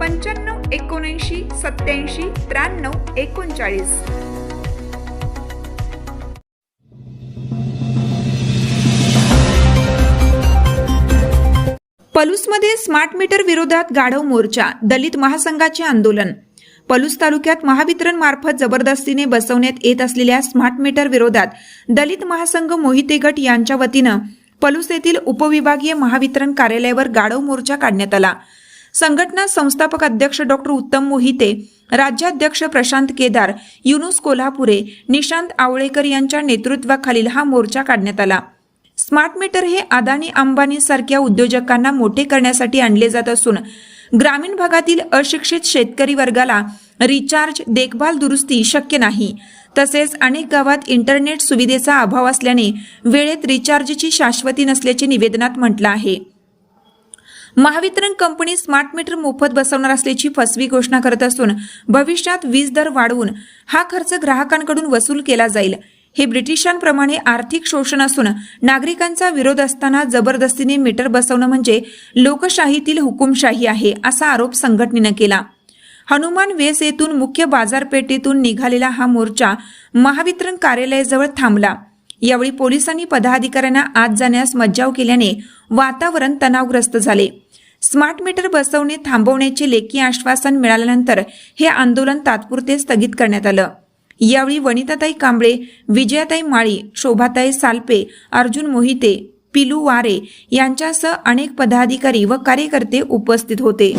पंच्याण्णव एकोणऐंशी सत्याऐंशी त्र्याण्णव एकोणचाळीस. पलूसमध्ये स्मार्ट मीटर विरोधात गाढव मोर्चा दलित महासंघाचे आंदोलन. पलूस तालुक्यात महावितरण मार्फत जबरदस्तीने बसवण्यात येत असलेल्या स्मार्ट मीटर विरोधात दलित महासंघ मोहिते गट यांच्या वतीनं पलूस येथील उपविभागीय महावितरण कार्यालयावर गाढव मोर्चा काढण्यात आला. संघटना संस्थापक अध्यक्ष डॉक्टर उत्तम मोहिते राज्याध्यक्ष प्रशांत केदार युनुस कोल्हापुरे निशांत आवळेकर यांच्या नेतृत्वाखालील हा मोर्चा काढण्यात आला. स्मार्ट मीटर हे अदानी अंबानी सारख्या उद्योजकांना मोठे करण्यासाठी आणले जात असून ग्रामीण भागातील अशिक्षित शेतकरी वर्गाला रिचार्ज देखभाल दुरुस्ती शक्य नाही. तसेच अनेक गावात इंटरनेट सुविधेचा अभाव असल्याने वेळेत रिचार्जची शाश्वती नसल्याचे निवेदनात म्हटलं आहे. महावितरण कंपनी स्मार्ट मीटर मोफत बसवणार असल्याची फसवी घोषणा करत असून भविष्यात वीज दर वाढवून हा खर्च ग्राहकांकडून वसूल केला जाईल. हे ब्रिटिशांप्रमाणे आर्थिक शोषण असून नागरिकांचा विरोध असताना जबरदस्तीने मीटर बसवणं म्हणजे लोकशाहीतील हुकुमशाही आहे असा आरोप संघटनेनं केला. हनुमान वेस येथून मुख्य बाजारपेठेतून निघालेला हा मोर्चा महावितरण कार्यालयाजवळ थांबला. यावेळी पोलिसांनी पदाधिकाऱ्यांना आत जाण्यास मज्जाव केल्याने वातावरण तणावग्रस्त झाले. स्मार्ट मीटर बसवणे थांबवण्याचे लेखी आश्वासन मिळाल्यानंतर हे आंदोलन तात्पुरते स्थगित करण्यात आलं. यावेळी वनिताताई कांबळे विजयाताई माळी शोभाताई सालपे अर्जुन मोहिते पिलू वारे यांच्यासह अनेक पदाधिकारी व कार्यकर्ते उपस्थित होते.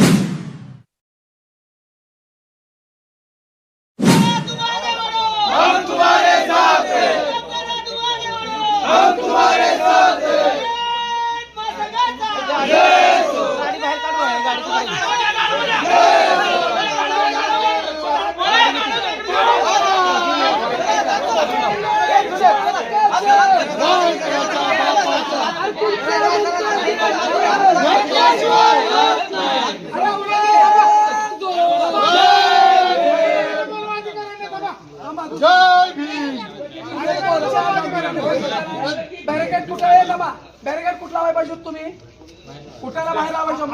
जय भीम. बॅरिकेड कुठला आहे? बाबा बॅरिकेड कुठला लावायला पाहिजे तुम्ही? कुठला बाहेर लावायचं?